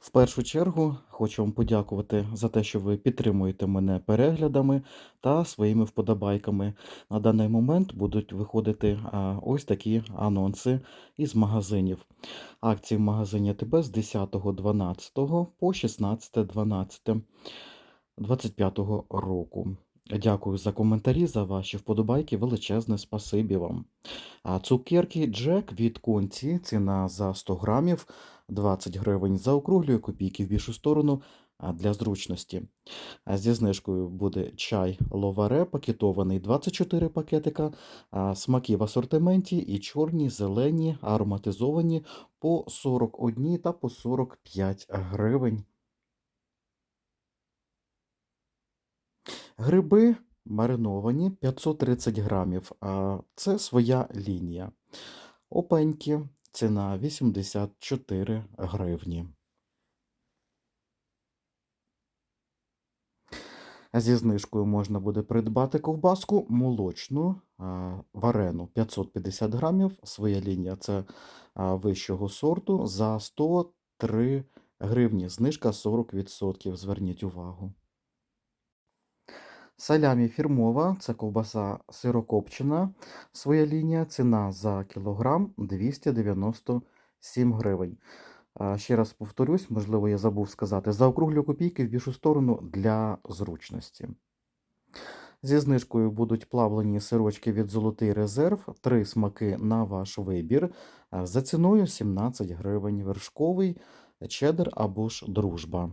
В першу чергу хочу вам подякувати за те, що ви підтримуєте мене переглядами та своїми вподобайками. На даний момент будуть виходити ось такі анонси із магазинів. Акції в магазині АТБ з 10.12 по 16.12 25 року. Дякую за коментарі, за ваші вподобайки. Величезне спасибі вам. Цукерки Джек від Конці, ціна за 100 грамів, 20 гривень. Заокруглюю копійки в більшу сторону для зручності. Зі знижкою буде чай ловаре, пакетований 24 пакетика, смаки в асортименті і чорні, зелені, ароматизовані по 41 та по 45 гривень. Гриби мариновані 530 грамів. Це своя лінія. Опеньки, ціна 84 гривні. Зі знижкою можна буде придбати ковбаску молочну, варену 550 грамів. Своя лінія це вищого сорту за 103 гривні. Знижка 40%. Зверніть увагу. Салямі фірмова, це ковбаса сирокопчена. Своя лінія, ціна за кілограм 297 гривень. Ще раз повторюсь, можливо, я забув сказати, заокруглю копійки в більшу сторону для зручності. Зі знижкою будуть плавлені сирочки від Золотий резерв, три смаки на ваш вибір. За ціною 17 гривень. Вершковий, чеддер або ж дружба.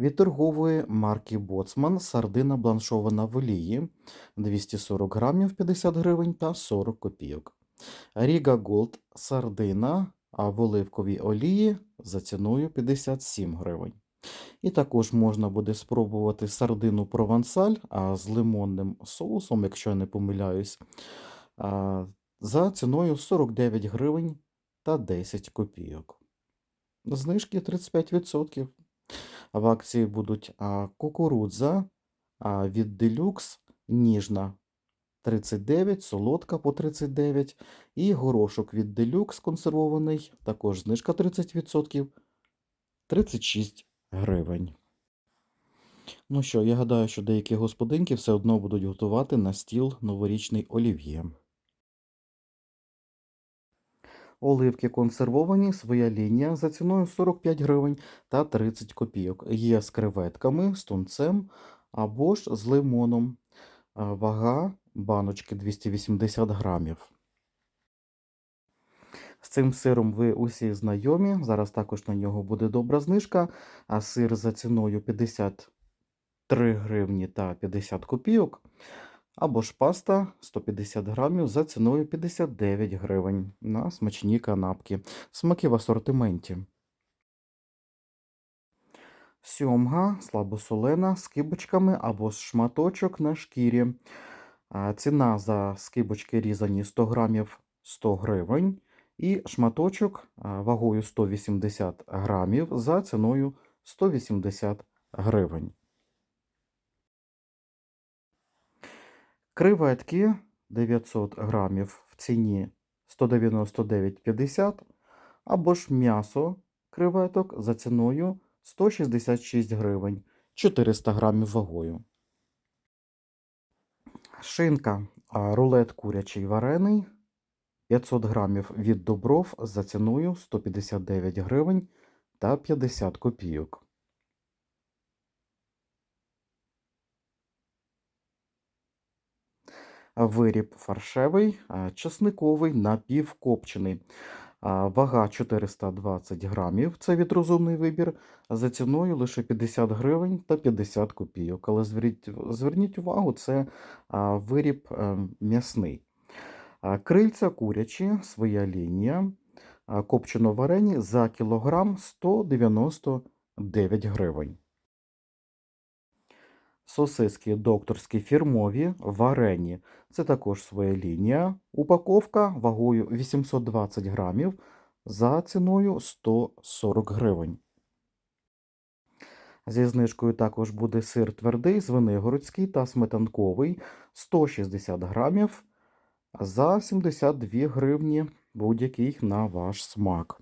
Від торгової марки Боцман сардина бланшована в олії 240 грамів 50 гривень та 40 копійок. Ріга Голд сардина в оливковій олії за ціною 57 гривень. І також можна буде спробувати сардину провансаль з лимонним соусом, якщо я не помиляюсь, за ціною 49 гривень та 10 копійок. Знижки 35%. В акції будуть кукурудза від Deluxe, ніжна 39, солодка по 39 і горошок від Deluxe консервований, також знижка 30%, 36 гривень. Ну що, я гадаю, що деякі господинки все одно будуть готувати на стіл новорічний олів'є. Оливки консервовані, своя лінія за ціною 45 гривень та 30 копійок. Є з креветками, з тунцем або ж з лимоном. Вага баночки 280 грамів. З цим сиром ви усі знайомі. Зараз також на нього буде добра знижка. А сир за ціною 53 гривні та 50 копійок. Або ж паста 150 грамів за ціною 59 гривень на смачні канапки. Смаки в асортименті. Сьомга слабосолена з кибочками або з шматочок на шкірі. Ціна за скибочки різані 100 грамів 100 гривень. І шматочок вагою 180 грамів за ціною 180 гривень. Креветки 900 грамів в ціні 199,50 або ж м'ясо креветок за ціною 166 гривень 400 грамів вагою. Шинка рулет курячий варений 500 грамів від добров за ціною 159 гривень та 50 копійок. Виріб фаршевий, а, часниковий, напівкопчений. Вага 420 грамів. Це від розумний вибір. За ціною лише 50 гривень та 50 копійок. Але зверніть, зверніть увагу, це виріб е, м'ясний. Крильця курячі, своя лінія. Копчено варені за кілограм 199 гривень. Сосиски докторські фірмові, варені. Це також своя лінія. Упаковка вагою 820 грамів за ціною 140 гривень. Зі знижкою також буде сир твердий, звенигородський та сметанковий 160 грамів за 72 гривні будь-який на ваш смак.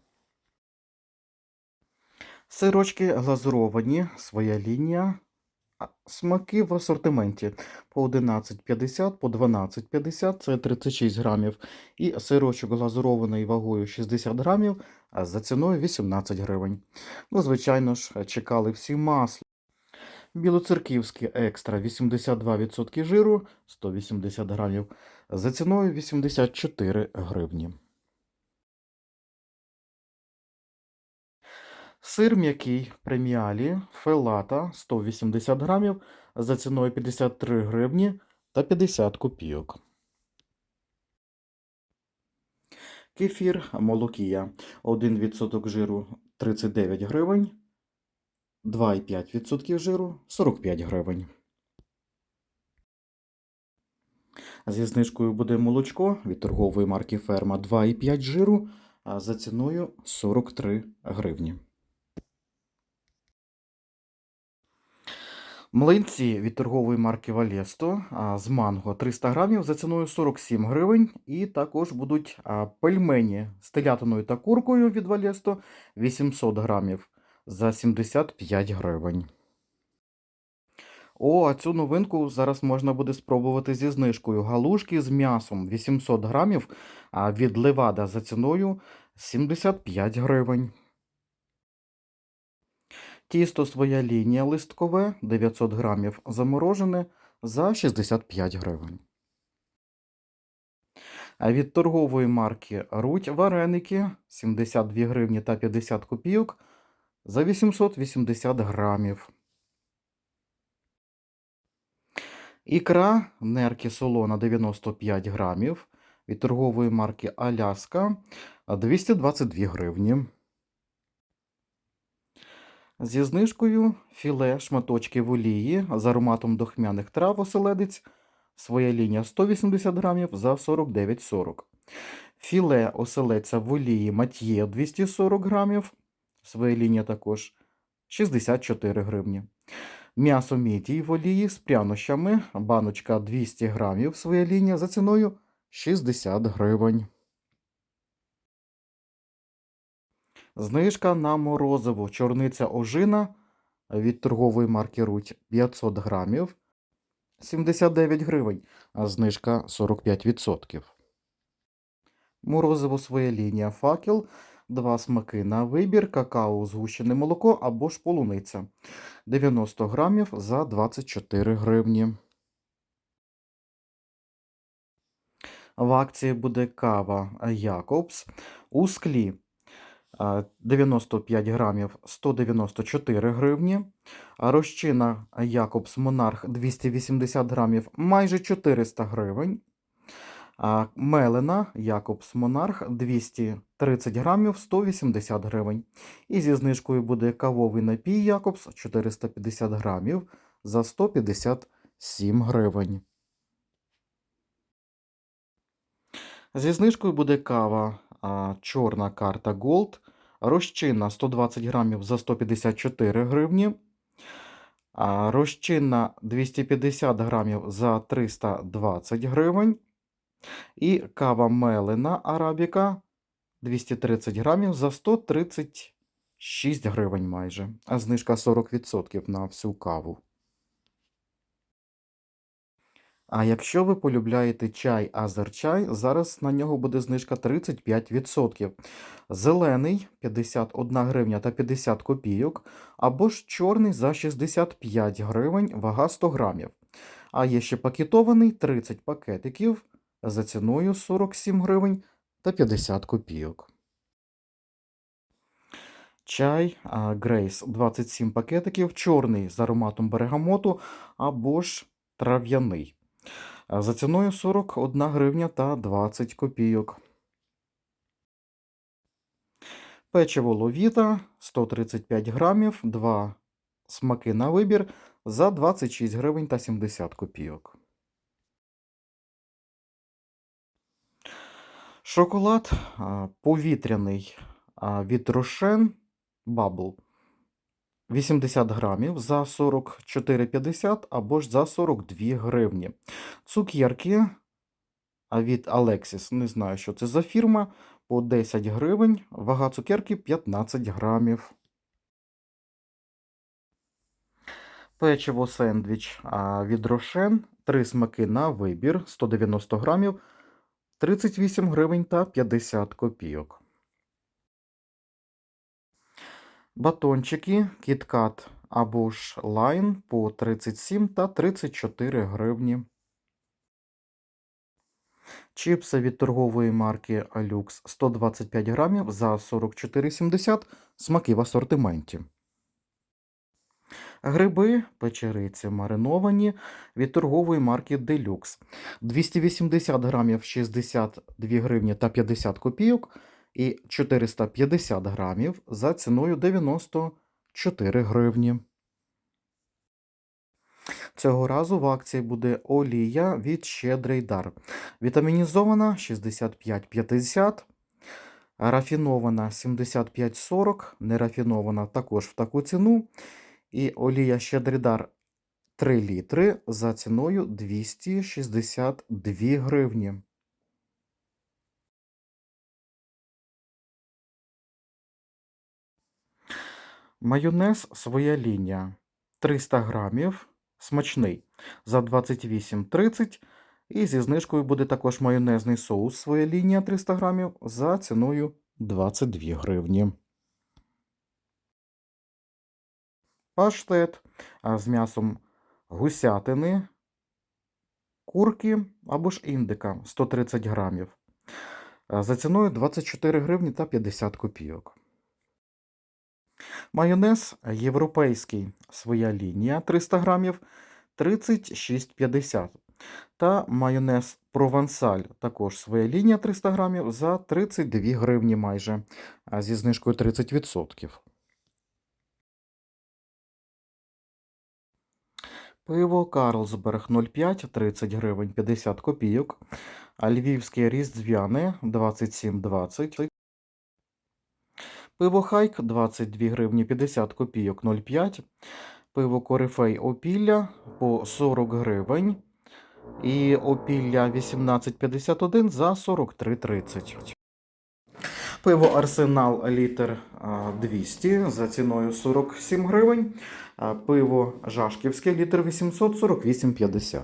Сирочки глазуровані, своя лінія. Смаки в асортименті по 11,50, по 12,50 це 36 грамів. І сирочок глазурований вагою 60 грамів за ціною 18 гривень. Ну, звичайно ж, чекали всі масло. Білоцерківське екстра 82% жиру 180 грамів за ціною 84 гривні. Сир м'який преміалі фелата 180 грамів за ціною 53 гривні та 50 копійок. Кефір молокія 1% жиру 39 гривень, 2,5% жиру 45 гривень. Зі знижкою буде молочко від торгової марки Ферма 2,5 жиру за ціною 43 гривні. Млинці від торгової марки Валєсто з манго 300 грамів за ціною 47 гривень. І також будуть пельмені з телятиною та куркою від Валєсто 800 грамів за 75 гривень. О, а цю новинку зараз можна буде спробувати зі знижкою. Галушки з м'ясом 800 грамів від Левада за ціною 75 гривень. Тісто своя лінія листкове 900 грамів заморожене за 65 гривень. Від торгової марки Руть вареники 72 гривні та 50 копійок за 880 грамів. Ікра нерки солона 95 грамів від торгової марки Аляска 222 гривні. Зі знижкою філе шматочки в олії з ароматом дохмяних трав оселедець. Своя лінія 180 грамів за 49,40. Філе оселедця в олії мат'є 240 грамів. Своя лінія також 64 гривні. М'ясо мідій в олії з прянощами. Баночка 200 грамів. Своя лінія за ціною 60 гривень. Знижка на морозиво. Чорниця ожина від торгової марки Руть 500 грамів 79 гривень, а знижка 45%. Морозиво своя лінія факел. Два смаки на вибір, какао, згущене молоко або ж полуниця. 90 грамів за 24 гривні. В акції буде кава Якобс у склі. 95 грамів 194 гривні. Розчина Якобс Монарх 280 грамів майже 400 гривень. Мелена Якобс Монарх 230 грамів 180 гривень. І зі знижкою буде кавовий напій Якобс 450 грамів за 157 гривень. Зі знижкою буде кава чорна карта Gold. Розчинна 120 грамів за 154 гривні. Розчинна 250 грамів за 320 гривень. І кава мелена арабіка 230 грамів за 136 гривень майже. А знижка 40% на всю каву. А якщо ви полюбляєте чай Азерчай, зараз на нього буде знижка 35%. Зелений 51 гривня та 50 копійок, або ж чорний за 65 гривень, вага 100 грамів. А є ще пакетований 30 пакетиків за ціною 47 гривень та 50 копійок. Чай Грейс 27 пакетиків, чорний з ароматом берегамоту або ж трав'яний. За ціною 41 гривня та 20 копійок. Печиво ловіта 135 грамів, 2 смаки на вибір за 26 гривень та 70 копійок. Шоколад повітряний від Рошен Bubble 80 грамів за 44,50 або ж за 42 гривні. Цукерки від Alexis, не знаю, що це за фірма. по 10 гривень, вага цукерки 15 грамів. Печиво сендвіч від Рошен, 3 смаки на вибір, 190 грамів, 38 гривень та 50 копійок. Батончики KitKat або ж Line по 37 та 34 гривні. Чіпси від торгової марки Lux 125 грамів за 44,70 смаки в асортименті. Гриби печериці мариновані від торгової марки Deluxe. 280 грамів 62 гривні та 50 копійок і 450 грамів за ціною 94 гривні. Цього разу в акції буде олія від Щедрий дар. Вітамінізована 65,50, рафінована 75,40, нерафінована також в таку ціну. І олія Щедрий дар 3 літри за ціною 262 гривні. Майонез своя лінія 300 грамів, смачний за 28,30. І зі знижкою буде також майонезний соус своя лінія 300 грамів за ціною 22 гривні. Паштет з м'ясом гусятини, курки або ж індика 130 грамів. За ціною 24 гривні та 50 копійок. Майонез європейський своя лінія 300 грамів 36,50. Та майонез провансаль також своя лінія 300 грамів за 32 гривні майже, зі знижкою 30%. Пиво Карлсберг 0,5 30 гривень 50 копійок. А львівське різдвяне 27,20. Пиво Хайк 22 гривні 50 копійок 0,5. Пиво Корифей Опілля по 40 гривень. І Опілля 18,51 за 43,30. Пиво Арсенал літр 200 за ціною 47 гривень. Пиво Жашківське літр 848,50.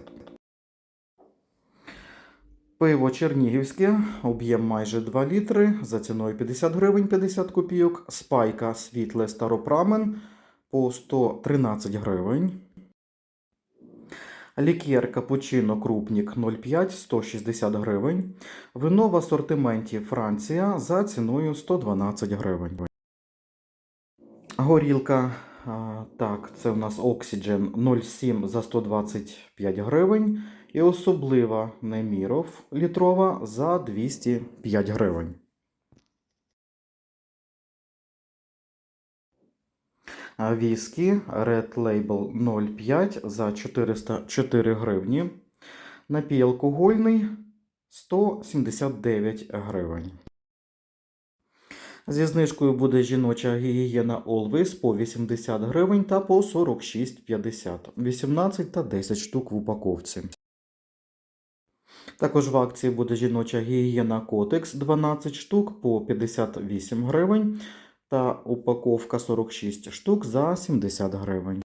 Пиво Чернігівське, об'єм майже 2 літри, за ціною 50 гривень 50 копійок. Спайка світле старопрамен по 113 гривень. Лікєр Капучино Крупнік 0,5 160 гривень. Вино в асортименті Франція за ціною 112 гривень. Горілка, так, це у нас Oxygen 0,7 за 125 гривень. І особлива Неміров літрова за 205 гривень. Віскі Red Label 0,5 за 404 гривні. Напій алкогольний 179 гривень. Зі знижкою буде жіноча гігієна Always по 80 гривень та по 46,50. 18 та 10 штук в упаковці. Також в акції буде жіноча гігієна Котекс 12 штук по 58 гривень та упаковка 46 штук за 70 гривень.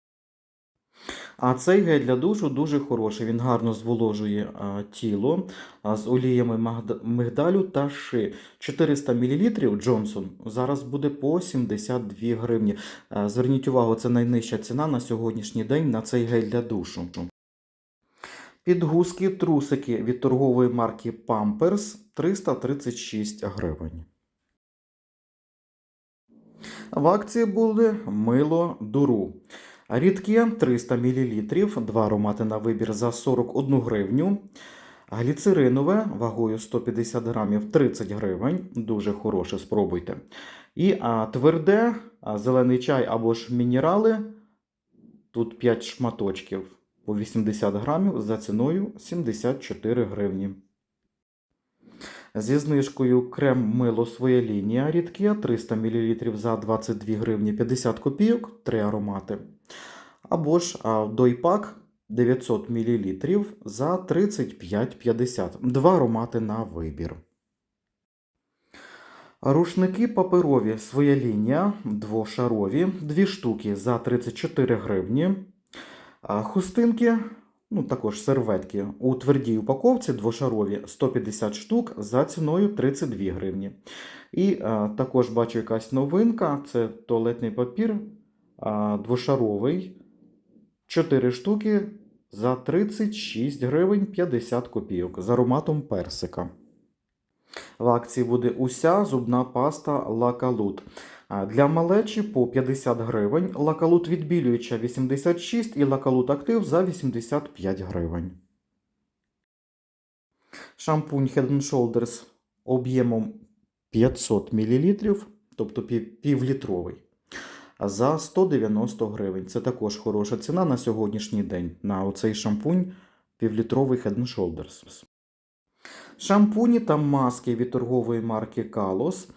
А цей гель для душу дуже хороший. Він гарно зволожує а, тіло а, з оліями мигдалю та ши. 400 мл Джонсон зараз буде по 72 гривні. А, зверніть увагу, це найнижча ціна на сьогоднішній день на цей гель для душу. Підгузки трусики від торгової марки Pampers 336 гривень. В акції буде мило дуру. Рідке 300 мл, два аромати на вибір за 41 гривню. Гліцеринове вагою 150 грамів 30 гривень. Дуже хороше, спробуйте. І а, тверде, а, зелений чай або ж мінерали. Тут 5 шматочків по 80 грамів за ціною 74 гривні. Зі знижкою крем мило своя лінія рідке 300 мл за 22 гривні 50 копійок, 3 аромати. Або ж дойпак 900 мл за 35,50. Два аромати на вибір. Рушники паперові своя лінія, двошарові, дві штуки за 34 гривні. Хустинки, ну також серветки у твердій упаковці двошарові 150 штук за ціною 32 гривні. І а, також бачу якась новинка: це туалетний папір а, двошаровий. 4 штуки за 36 гривень 50 копійок з ароматом персика. В акції буде уся зубна паста Лакалут. Для малечі по 50 гривень, лакалут відбілююча 86 і лакалут актив за 85 гривень. Шампунь Head and Shoulders об'ємом 500 мл, тобто півлітровий, за 190 гривень. Це також хороша ціна на сьогоднішній день на оцей шампунь півлітровий Head and Shoulders. Шампуні та маски від торгової марки Kalos.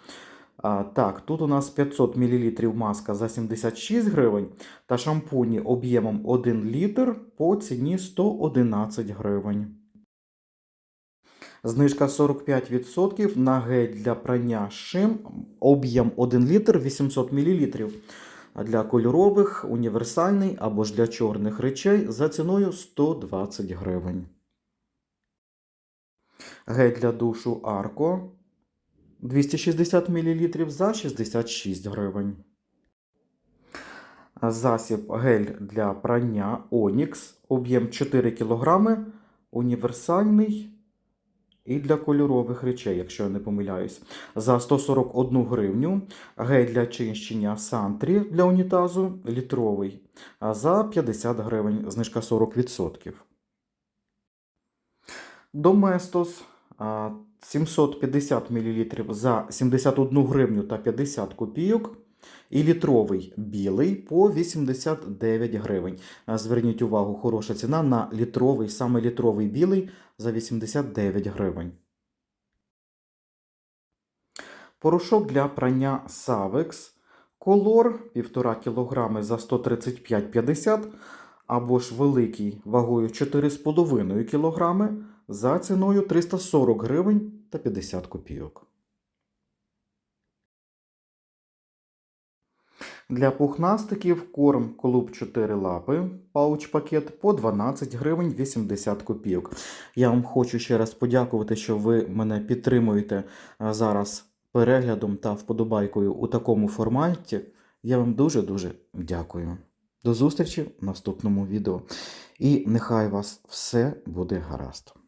Так, тут у нас 500 мл маска за 76 гривень та шампуні об'ємом 1 літр по ціні 111 гривень. Знижка 45% на гель для прання шим об'єм 1 літр 800 мл. Для кольорових універсальний або ж для чорних речей за ціною 120 гривень. Гель для душу Арко 260 мл за 66 гривень. Засіб гель для прання Onyx об'єм 4 кг, універсальний і для кольорових речей, якщо я не помиляюсь, за 141 гривню. Гель для чищення Сантрі для унітазу. Літровий. А за 50 гривень, знижка 40%. Доместос 750 мл за 71 гривню та 50 копійок. І літровий білий по 89 гривень. Зверніть увагу, хороша ціна на літровий, саме літровий білий за 89 гривень. Порошок для прання Savex. Колор 1,5 кг за 135,50 або ж великий вагою 4,5 кг за ціною 340 гривень та 50 копійок. Для пухнастиків корм клуб 4 лапи, пауч-пакет по 12 гривень 80 копійок. Я вам хочу ще раз подякувати, що ви мене підтримуєте зараз переглядом та вподобайкою у такому форматі. Я вам дуже-дуже дякую. До зустрічі в наступному відео. І нехай вас все буде гаразд.